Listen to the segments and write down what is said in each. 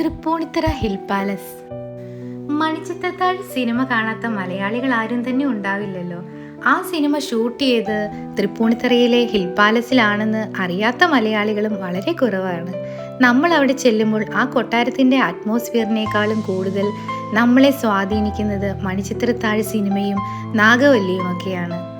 Tripunithura hill palace. Manichitrathazhu cinema കാണാത്ത മലയാളികൾ ആരും തന്നെ ഉണ്ടാവില്ലല്ലോ. ആ സിനിമ ഷൂട്ട് ചെയ്ത് തൃപ്പൂണിത്തറയിലെ ഹിൽ പാലസിലാണെന്ന് അറിയാത്ത മലയാളികളും വളരെ കുറവാണ്. നമ്മൾ അവിടെ ചെല്ലുമ്പോൾ ആ കൊട്ടാരത്തിന്റെ അറ്റ്മോസ്ഫിയറിനേക്കാളും കൂടുതൽ നമ്മളെ സ്വാധീനിക്കുന്നത് മണിച്ചിത്രത്താഴ് സിനിമയും നാഗവല്ലിയുമൊക്കെയാണ്.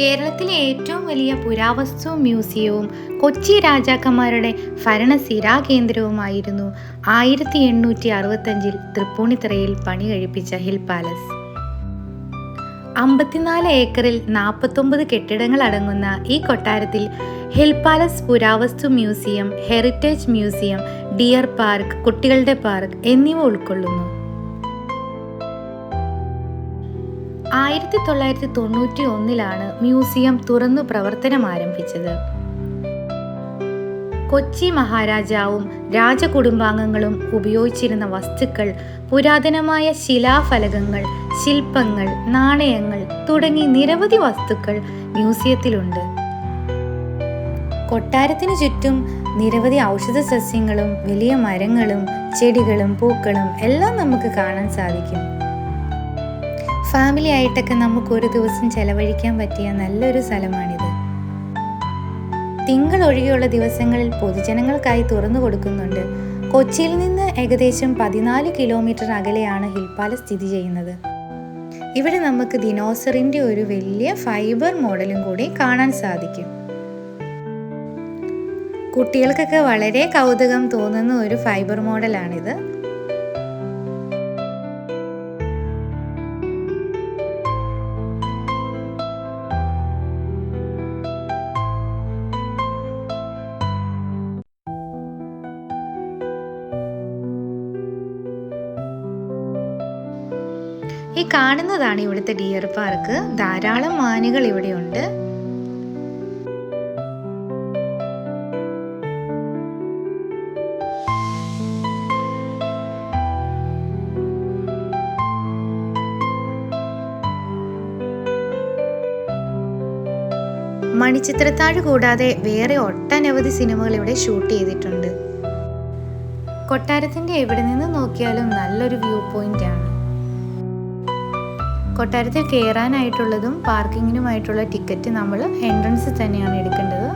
കേരളത്തിലെ ഏറ്റവും വലിയ പുരാവസ്തു മ്യൂസിയവും കൊച്ചി രാജാക്കന്മാരുടെ ഭരണസിരാ കേന്ദ്രവുമായിരുന്നു. ആയിരത്തി എണ്ണൂറ്റി അറുപത്തഞ്ചിൽ തൃപ്പൂണിത്തറയിൽ പണി കഴിപ്പിച്ച ഹിൽ പാലസ്. അമ്പത്തിനാല് ഏക്കറിൽ നാൽപ്പത്തൊമ്പത് കെട്ടിടങ്ങൾ അടങ്ങുന്ന ഈ കൊട്ടാരത്തിൽ ഹിൽ പാലസ് പുരാവസ്തു museum heritage museum deer park കുട്ടികളുടെ പാർക്ക് എന്നിവ ഉൾക്കൊള്ളുന്നു. ആയിരത്തി തൊള്ളായിരത്തി തൊണ്ണൂറ്റി ഒന്നിലാണ് മ്യൂസിയം തുറന്നു പ്രവർത്തനം ആരംഭിച്ചത്. കൊച്ചി മഹാരാജാവും രാജകുടുംബാംഗങ്ങളും ഉപയോഗിച്ചിരുന്ന വസ്തുക്കൾ പുരാതനമായ ശിലാഫലകങ്ങൾ ശില്പങ്ങൾ നാണയങ്ങൾ തുടങ്ങി നിരവധി വസ്തുക്കൾ മ്യൂസിയത്തിലുണ്ട്. കൊട്ടാരത്തിനു ചുറ്റും നിരവധി ഔഷധ സസ്യങ്ങളും വലിയ മരങ്ങളും ചെടികളും പൂക്കളും എല്ലാം നമുക്ക് കാണാൻ സാധിക്കും. ഫാമിലി ആയിട്ടൊക്കെ നമുക്ക് ഒരു ദിവസം ചെലവഴിക്കാൻ പറ്റിയ നല്ലൊരു സ്ഥലമാണിത്. തിങ്കൾ ഒഴികെയുള്ള ദിവസങ്ങളിൽ പൊതുജനങ്ങൾക്കായി തുറന്നു കൊടുക്കുന്നുണ്ട്. കൊച്ചിയിൽ നിന്ന് ഏകദേശം പതിനാല് കിലോമീറ്റർ അകലെയാണ് ഹിൽ പാലസ് സ്ഥിതി ചെയ്യുന്നത്. ഇവിടെ നമുക്ക് ദിനോസറിന്റെ ഒരു വലിയ ഫൈബർ മോഡലും കൂടി കാണാൻ സാധിക്കും. കുട്ടികൾക്കൊക്കെ വളരെ കൗതുകം തോന്നുന്ന ഒരു ഫൈബർ മോഡലാണിത്. ഈ കാണുന്നതാണ് ഇവിടുത്തെ ഡിയർ പാർക്ക് ധാരാളം മാനുകൾ ഇവിടെയുണ്ട്. മണിച്ചിത്രത്താഴ് കൂടാതെ വേറെ ഒട്ടനവധി സിനിമകൾ ഇവിടെ ഷൂട്ട് ചെയ്തിട്ടുണ്ട്. കൊട്ടാരത്തിന്റെ എവിടെ നിന്ന് നോക്കിയാലും നല്ലൊരു വ്യൂ പോയിന്റ് ആണ്. കൊട്ടാരത്തിൽ കയറാനായിട്ടുള്ളതും പാർക്കിങ്ങിനുമായിട്ടുള്ള ടിക്കറ്റ് നമ്മൾ എൻട്രൻസിൽ തന്നെയാണ് എടുക്കേണ്ടത്.